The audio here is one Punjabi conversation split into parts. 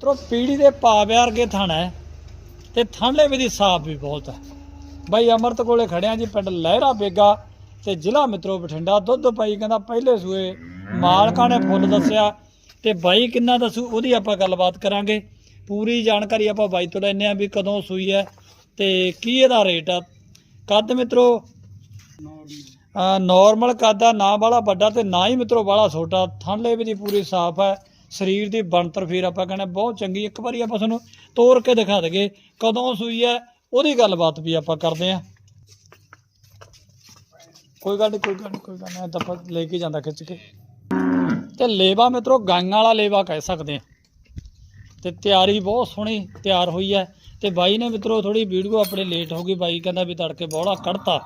ਤਰੋ ਪੀੜੀ ਦੇ ਪਾਵਿਆ ਵਰਗੇ ਥਾਣਾ ਹੈ ਤੇ ਥਣਲੇ ਵੀ ਦੀ ਸਾਫ਼ ਵੀ ਬਹੁਤ ਹੈ। ਬਾਈ ਅਮਰਤ ਕੋਲੇ ਖੜਿਆ ਜੀ, ਪਿੰਡ ਲਹਿਰਾ ਬੇਗਾ ਤੇ ਜ਼ਿਲ੍ਹਾ ਮਿੱਤਰੋ ਬਠਿੰਡਾ। ਦੁੱਧ ਪਾਈ ਕਹਿੰਦਾ, ਪਹਿਲੇ ਸੂਏ ਮਾਲਕਾਂ ਨੇ ਫੁੱਲ ਦੱਸਿਆ ਤੇ ਬਾਈ ਕਿੰਨਾ ਦੱਸੂ, ਉਹਦੀ ਆਪਾਂ ਗੱਲਬਾਤ ਕਰਾਂਗੇ। ਪੂਰੀ ਜਾਣਕਾਰੀ ਆਪਾਂ ਬਾਈ ਤੋਂ ਲੈਣੇ ਆ ਵੀ ਕਦੋਂ ਸੂਈ ਹੈ ਤੇ ਕੀ ਇਹਦਾ ਰੇਟ ਆ। ਕੱਦ ਮਿੱਤਰੋ? ਨਾਰਮਲ ਕੱਦ ਆ, ਨਾ ਵਾਲਾ ਵੱਡਾ ਤੇ ਨਾ ਹੀ ਮਿੱਤਰੋ ਵਾਲਾ ਛੋਟਾ। ਥਣਲੇ ਵੀ ਦੀ ਪੂਰੀ ਸਾਫ਼ ਹੈ। ਸਰੀਰ ਦੀ ਬਣਤਰ ਫਿਰ ਆਪਾਂ ਕਹਿੰਦੇ ਬਹੁਤ ਚੰਗੀ, ਇੱਕ ਵਾਰੀ ਆਪਾਂ ਤੁਹਾਨੂੰ ਤੋੜ ਕੇ ਦਿਖਾ ਦਗੇ ਕਦੋਂ ਸੂਈ ਹੈ, ਉਹਦੀ ਗੱਲਬਾਤ ਵੀ ਆਪਾਂ ਕਰਦੇ ਆ ਕੋਈ ਗੱਲ ਨਹੀਂ, ਕੋਈ ਗੱਲ ਨਹੀਂ, ਕੋਈ ਗੱਲ ਨਹੀਂ ਤਾਂ ਲੈ ਕੇ ਜਾਂਦਾ ਖਿੱਚ ਕੇ। ਤੇ ਲੇਵਾ ਮਿੱਤਰੋ ਗਾਂਗਾਂ ਵਾਲਾ ਲੇਵਾ ਕਹਿ ਸਕਦੇ ਆ ਤੇ ਤਿਆਰੀ ਬਹੁਤ ਸੋਹਣੀ ਤਿਆਰ ਹੋਈ ਹੈ। ਤੇ ਬਾਈ ਨੇ ਮਿੱਤਰੋ ਥੋੜੀ ਵੀਡੀਓ ਆਪਣੇ ਲੇਟ ਹੋ ਗਈ, ਬਾਈ ਕਹਿੰਦਾ ਵੀ ਤੜਕੇ ਬੋੜਾ ਕੱਢਤਾ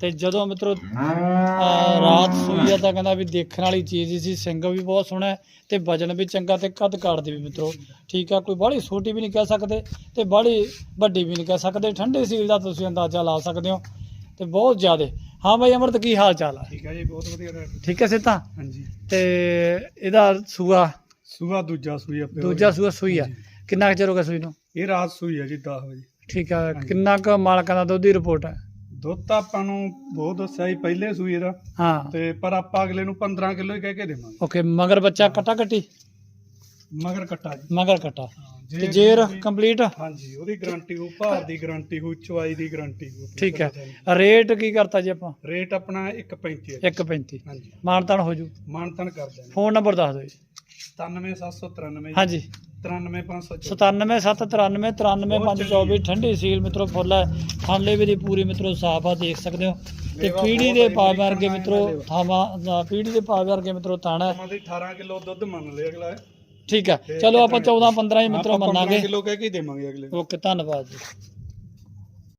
ਤੇ ਜਦੋਂ ਮਿੱਤਰੋ ਰਾਤ ਸੂਈ ਆ ਤਾਂ ਕਹਿੰਦਾ ਵੀ ਦੇਖਣ ਵਾਲੀ ਚੀਜ਼ ਹੀ ਸੀ ਸਿੰਘ ਵੀ ਬਹੁਤ ਸੋਹਣਾ ਹੈ ਤੇ ਵਜਨ ਵੀ ਚੰਗਾ ਤੇ ਕੱਦ ਕਾੜਦੀ ਵੀ ਮਿੱਤਰੋ। ਠੀਕ ਆ ਕੋਈ ਬਾਹਲੀ ਛੋਟੀ ਵੀ ਨਹੀਂ ਕਹਿ ਸਕਦੇ ਤੇ ਬਾਹਲੀ ਵੱਡੀ ਵੀ ਨਹੀਂ ਕਹਿ ਸਕਦੇ। ਠੰਡੇ ਸੀਲ ਦਾ ਤੁਸੀਂ ਅੰਦਾਜ਼ਾ ਲਾ ਸਕਦੇ ਹੋ ਤੇ ਬਹੁਤ ਜ਼ਿਆਦੇ। ਹਾਂ ਬਾਈ ਅਮਰਤ ਕੀ ਹਾਲ ਚਾਲ ਆ? ਠੀਕ ਹੈ ਜੀ ਬਹੁਤ ਵਧੀਆ ਠੀਕ ਹੈ ਸਿੱਧਾ? ਹਾਂਜੀ। ਤੇ ਇਹਦਾ ਸੂਆ? ਸੂਆ ਦੂਜਾ ਸੂਈ ਆਪੇ ਦੂਜਾ ਸੂਆ ਸੂਈ ਆ। ਕਿੰਨਾ ਕੁ ਚਿਰ ਹੋ ਗਿਆ ਸੂਈ ਨੂੰ? ਇਹ ਰਾਤ ਸੂਈ ਹੈ ਜੀ 10 ਵਜੇ। ਠੀਕ ਆ ਕਿੰਨਾ ਕੁ ਮਾਲਕਾਂ ਦਾ ਦੁੱਧ ਦੀ ਰਿਪੋਰਟ ਹੈ ਦੁੱਧ ਤਾਂ ਆਪਾਂ ਨੂੰ ਬਹੁਤ ਦੱਸਿਆ ਜੀ ਪਹਿਲੇ ਸੂਈ ਇਹਦਾ। ਹਾਂ। ਤੇ ਪਰ ਆਪਾਂ ਅਗਲੇ ਨੂੰ 15 ਕਿਲੋ ਹੀ ਕਹਿ ਕੇ ਦੇਵਾਂਗੇ। ਓਕੇ ਮਗਰ ਬੱਚਾ ਕਟਾ ਕਟੀ? ਮਗਰ ਕੱਟਾ ਜੀ। ਮਗਰ ਕਟਾ। ਹਾਂ, ਤੇ ਜੇਰ ਕੋਈ- ਕੰਪਲੀਟ? ਹਾਂਜੀ ਉਹਦੀ ਗਾਰੰਟੀ ਹੋ ਭਾਰ ਦੀ ਗਾਰੰਟੀ ਹੋ ਚਵਾਈ ਦੀ ਗਾਰੰਟੀ ਹੋ ਠੀਕ ਹੈ ਰੇਟ ਕੀ ਕਰਤਾ ਜੀ ਆਪਾਂ? ਰੇਟ ਆਪਣਾ 1.35 ਹੈ 1.35 ਹਾਂਜੀ। ਮਾਨਤਾਨ ਹੋ ਜੂ। ਮਾਨਤਨ ਕਰ ਦਿਆਂਗੇ। ਫੋਨ ਨੰਬਰ ਦੱਸ ਦਿਓ ਜੀ। 97793 ਹਾਂਜੀ। 93524 9779393524 ਠੰਡੀ ਸੀਲ ਮਿੱਤਰੋ ਫੁੱਲ ਹੈ। ਥਾਂਲੇ ਵੀ ਦੀ ਪੂਰੀ ਮਿੱਤਰੋ ਸਾਫ਼ ਆ ਦੇਖ ਸਕਦੇ ਹੋ। ਤੇ ਪੀੜੀ ਦੇ ਪਾ ਵਰਗੇ ਮਿੱਤਰੋ ਥਾਵਾਂ ਪੀੜੀ ਦੇ ਪਾ ਵਰਗੇ ਮਿੱਤਰੋ ਹੈ। ਦੀ 18 ਕਿਲੋ ਦੁੱਧ ਮੰਨ ਲਿਆ ਅਗਲਾ। ਠੀਕ ਹੈ। ਚਲੋ ਆਪਾਂ 14 15 ਹੀ ਮਿੱਤਰੋ ਮੰਨਾਂਗੇ। ਕਿਲੋ ਕਹਿ ਕੇ ਦੇਵਾਂਗੇ ਅਗਲੇ। ਓਕੇ ਧੰਨਵਾਦ ਜੀ।